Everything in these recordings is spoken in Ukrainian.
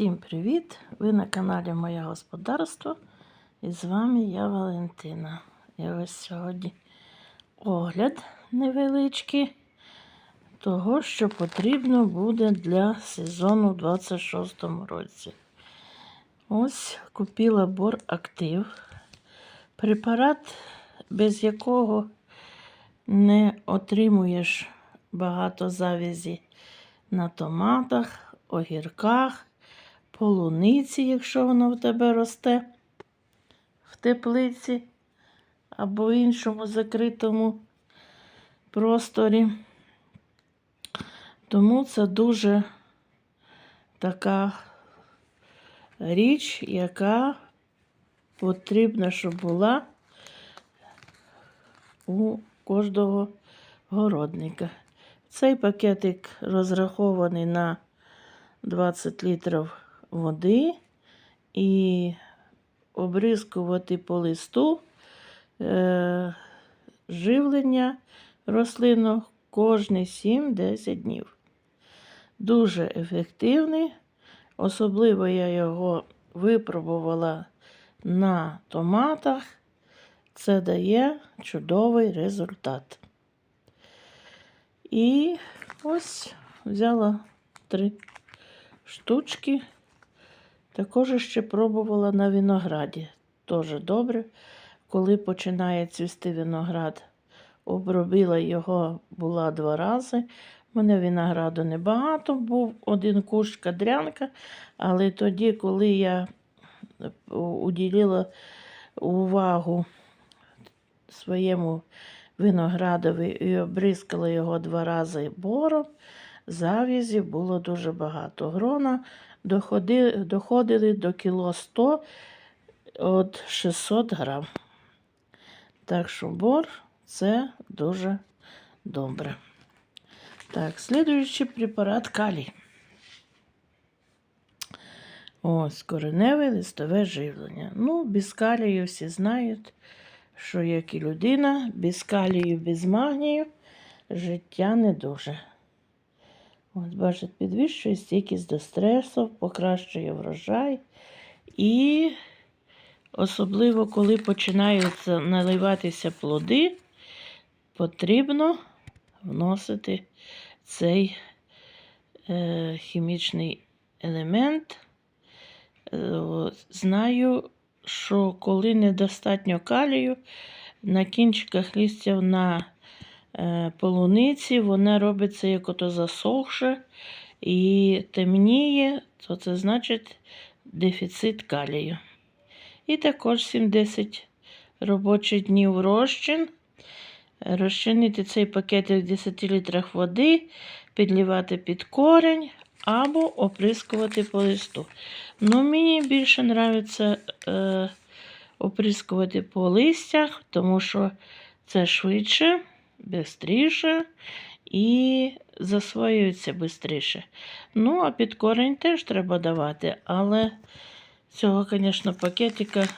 Всім привіт! Ви на каналі Моє Господарство. І з вами я Валентина. І ось сьогодні огляд невеличкий того, що потрібно буде для сезону у 26 році. Ось купила бор актив. Препарат, без якого не отримуєш багато завязі на томатах, огірках, полуниці, якщо воно в тебе росте в теплиці або в іншому закритому просторі. Тому це дуже така річ, яка потрібна, щоб була у кожного городника. Цей пакетик розрахований на 20 літрів води і обризкувати по листу е, живлення рослину кожні 7-10 днів. Дуже ефективний. Особливо я його випробувала на томатах. Це дає чудовий результат. І ось взяла три штучки. Також ще пробувала на винограді. Теж добре. Коли починає цвісти виноград, обробила його була два рази. У мене винограду небагато, був один кущ кадрянка, але тоді, коли я уділила увагу своєму виноградові і обризкала його два рази бором, завязів було дуже багато. Грона доходили, доходили до кіло 100 от 600 грам. Так що бор це дуже добре. Так, слідуючий препарат калій. Ось кореневе листове живлення. Ну, без калію всі знають, що як і людина, без калію, без магнію життя не дуже. От, бачите, підвищує стійкість до стресу, покращує врожай. І особливо, коли починають наливатися плоди, потрібно вносити цей е, хімічний елемент. Е, знаю, що коли недостатньо калію, на кінчиках листів на полуниці вона робиться як ото засохше і темніє, то це значить дефіцит калію. І також 70 робочих днів розчин. Розчинити цей пакетик в 10 літрах води, підлівати під корень або оприскувати по листу. Ну, Мені більше подобається е, оприскувати по листях, тому що це швидше, швидше і засвоюється швидше. Ну, а під корень теж треба давати, але цього, звісно, пакетика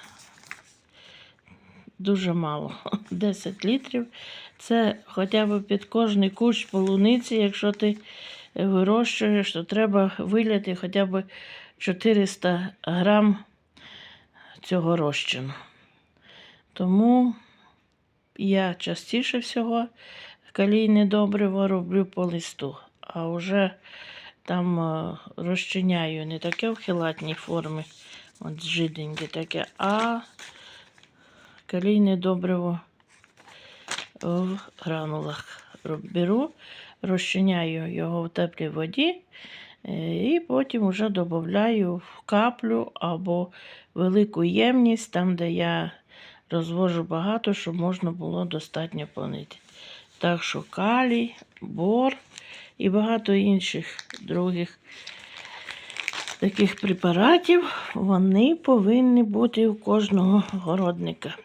дуже мало. 10 літрів. Це хоча б під кожний кущ полуниці, якщо ти вирощуєш, то треба виляти хоча б 400 грам цього розчину. Тому я частіше всього калійне добриво роблю по листу, а вже там е, розчиняю не таке в хілатній формі, от жиденьке таке, а калійне добриво в гранулах беру, розчиняю його в теплій воді е, і потім вже додаю в каплю або велику ємність, там, де я розвожу багато, щоб можна було достатньо понити. Так що калій, бор і багато інших других таких препаратів, вони повинні бути у кожного городника.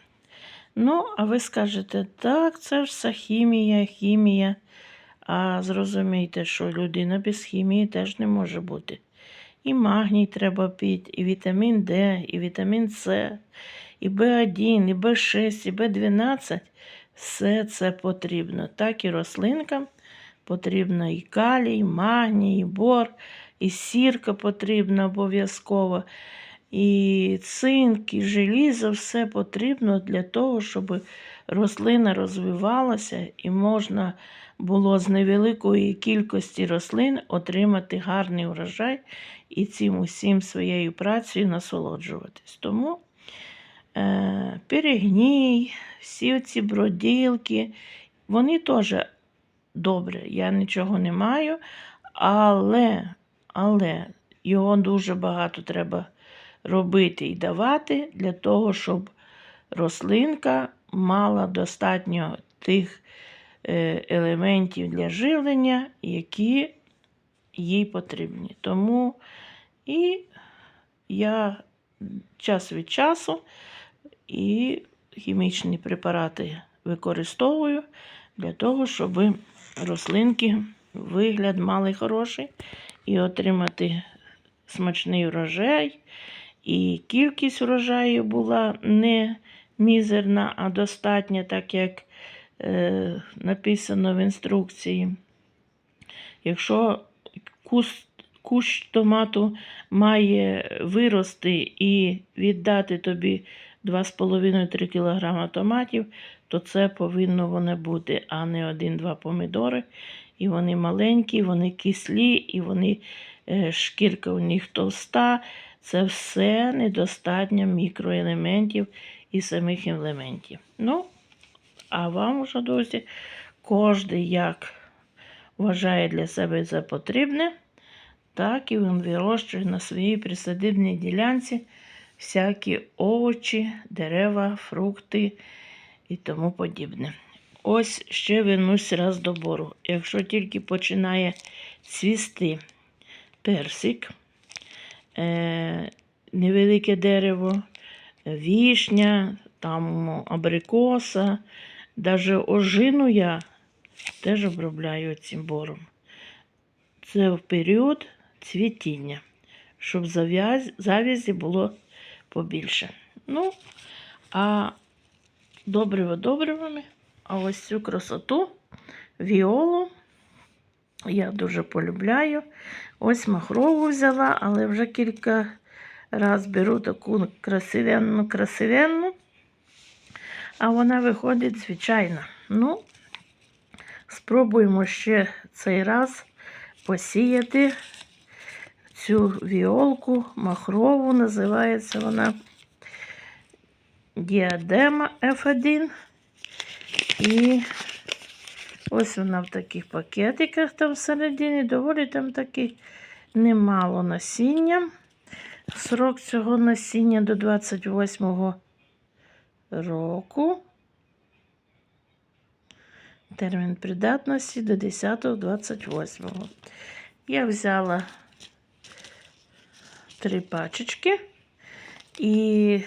Ну, а ви скажете, так, це ж все хімія, хімія. А зрозумійте, що людина без хімії теж не може бути. І магній треба пити, і вітамін Д, і вітамін С, і В1, і В6, і В12. Все це потрібно. Так і рослинкам потрібно і калій, і магній, і бор, і сірка потрібна обов'язково, і цинк, і желізо, все потрібно для того, щоб рослина розвивалася і можна було з невеликої кількості рослин отримати гарний урожай і цим усім своєю працею насолоджуватись. Тому е, перегній, всі ці броділки, вони теж добре, я нічого не маю, але, але його дуже багато треба робити і давати для того, щоб рослинка мала достатньо тих е, елементів для живлення, які їй потрібні. Тому і я час від часу і хімічні препарати використовую для того, щоб рослинки вигляд мали хороший і отримати смачний урожай. І кількість урожаю була не мізерна, а достатня, так як е, написано в інструкції. Якщо куст, кущ томату має вирости і віддати тобі 2,5-3 кг томатів, то це повинно воно бути, а не 1-2 помідори. І вони маленькі, вони кислі, і вони е, шкірка у них товста. Це все недостатньо мікроелементів і самих елементів. Ну, а вам уже, друзі, кожен як вважає для себе за потрібне, так і він вирощує на своїй присадибній ділянці всякі овочі, дерева, фрукти і тому подібне. Ось ще вернусь раз до бору. Якщо тільки починає цвісти персик, е, невелике дерево, вішня, там абрикоса, навіть ожину я теж обробляю цим бором. Це в період цвітіння, щоб зав'яз- завязі було побільше. Ну, а добриво добривами, а ось цю красоту, віолу я дуже полюбляю. Ось махрову взяла, але вже кілька разів беру таку красивенну, красивенну, а вона виходить звичайна. Ну, спробуємо ще цей раз посіяти цю віолку махрову, називається вона Діадема F1. І ось вона в таких пакетиках там всередині, доволі там таки немало насіння. Срок цього насіння до 28 року. Термін придатності до 10.28. Я взяла три пачечки і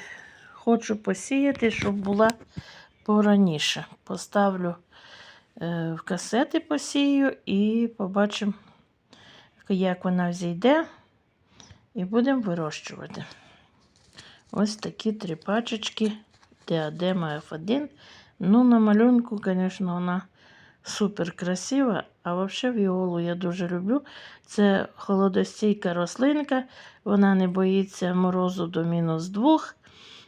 хочу посіяти, щоб була пораніше. Поставлю е, в касети посію і побачимо, як вона взійде, і будемо вирощувати. Ось такі три пачечки Діадема F1. Ну, на малюнку, звісно, вона супер красива. А взагалі віолу я дуже люблю. Це холодостійка рослинка, вона не боїться морозу до мінус 2.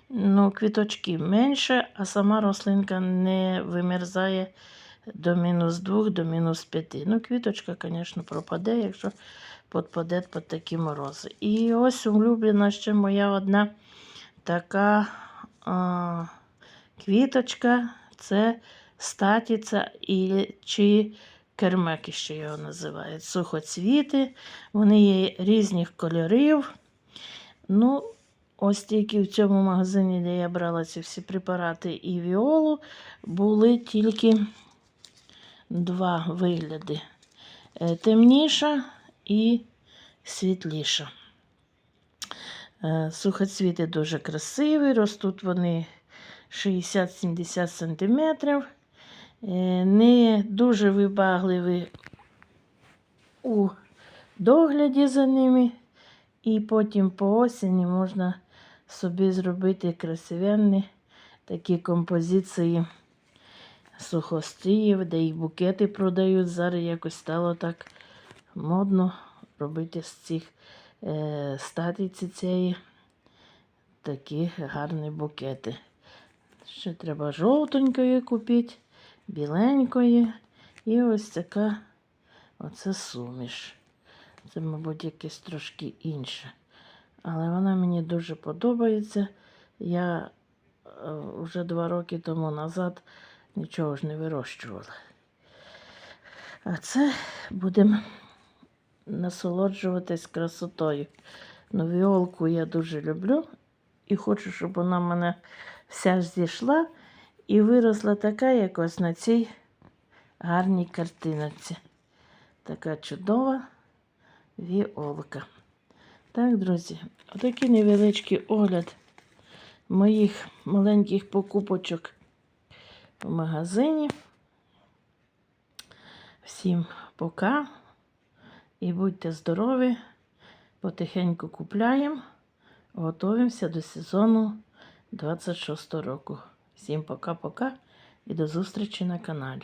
Ну, квіточки менше, а сама рослинка не вимерзає до мінус 2, до мінус 5. Ну, квіточка, звісно, пропаде, якщо підпаде під такі морози. І ось улюблена ще моя одна така а, квіточка це статіця і, чи кермеки, ще його називають. Сухоцвіти. Вони є різних кольорів. Ну, ось тільки в цьому магазині, де я брала ці всі препарати і віолу, були тільки два вигляди: Е, темніша і світліша. Е, Сухоцвіти дуже красиві, ростуть вони 60-70 см. Е, Не дуже вибагливі у догляді за ними. І потім по осені можна собі зробити красивенні такі композиції сухостріїв, де і букети продають. Зараз якось стало так модно робити з цих е, статиці цієї такі гарні букети. Ще треба жовтенької купити, біленької. І ось така оце суміш. Це, мабуть, якесь трошки інше. Але вона мені дуже подобається. Я е, вже два роки тому назад нічого ж не вирощувала. А це будемо насолоджуватись красотою. Ну, віолку я дуже люблю і хочу, щоб вона в мене вся зійшла і виросла така, як ось на цій гарній картинці. Така чудова віолка. Так, друзі, отакий невеличкий огляд моїх маленьких покупочок в магазині. Всім пока і будьте здорові. Потихеньку купляємо. Готуємося до сезону 26 року. Всім пока-пока і до зустрічі на каналі.